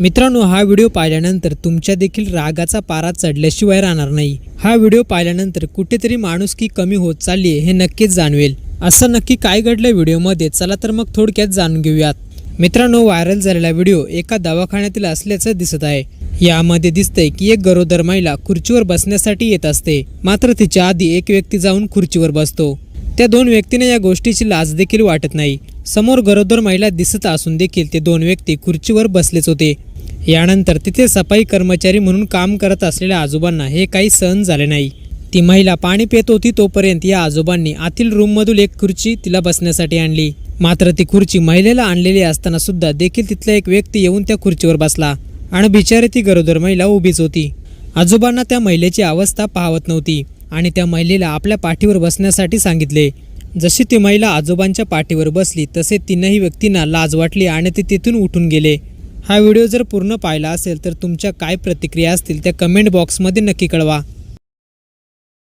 मित्रांनो हा व्हिडिओ पाहिल्यानंतर तुमच्या देखील रागाचा पारा चढल्याशिवाय राहणार नाही. हा व्हिडिओ पाहिल्यानंतर कुठेतरी माणुसकी कमी होत चालली आहे हे नक्कीच जाणवेल. असं नक्की काय घडलं व्हिडिओमध्ये? चला तर मग थोडक्यात जाणून घेऊयात. मित्रांनो व्हायरल झालेला व्हिडिओ एका दवाखान्यातील असल्याचं दिसत आहे. यामध्ये दिसतंय की एक गरोदर महिला खुर्चीवर बसण्यासाठी येत असते. मात्र तिच्या आधी एक व्यक्ती जाऊन खुर्चीवर बसतो. त्या दोन व्यक्तींना या गोष्टीची लाज देखील वाटत नाही. समोर गरोदर महिला दिसत असून देखील ते दोन व्यक्ती खुर्चीवर बसलेच होते. यानंतर तिथे सफाई कर्मचारी म्हणून काम करत असलेल्या आजोबांना हे काही सहन झाले नाही. ती महिला पाणी पित होती तोपर्यंत या आजोबांनी आतील रूममधून एक खुर्ची तिला बसण्यासाठी आणली. मात्र ती खुर्ची महिलेला आणलेली असताना सुद्धा देखील तिथला एक व्यक्ती येऊन त्या खुर्चीवर बसला आणि बिचारी ती गरोदर महिला उभीच होती. आजोबांना त्या महिलेची अवस्था पाहवत नव्हती. आणि त्या महिलेला आपल्या पाठीवर बसण्यासाठी सांगितले. जशी ती महिला आजोबांच्या पाठीवर बसली तसे तीनही व्यक्तींना लाज वाटली आणि ते तिथून उठून गेले. हा व्हिडिओ जर पूर्ण पाहिला असेल तर तुमच्या काय प्रतिक्रिया असतील त्या कमेंट बॉक्समध्ये नक्की कळवा.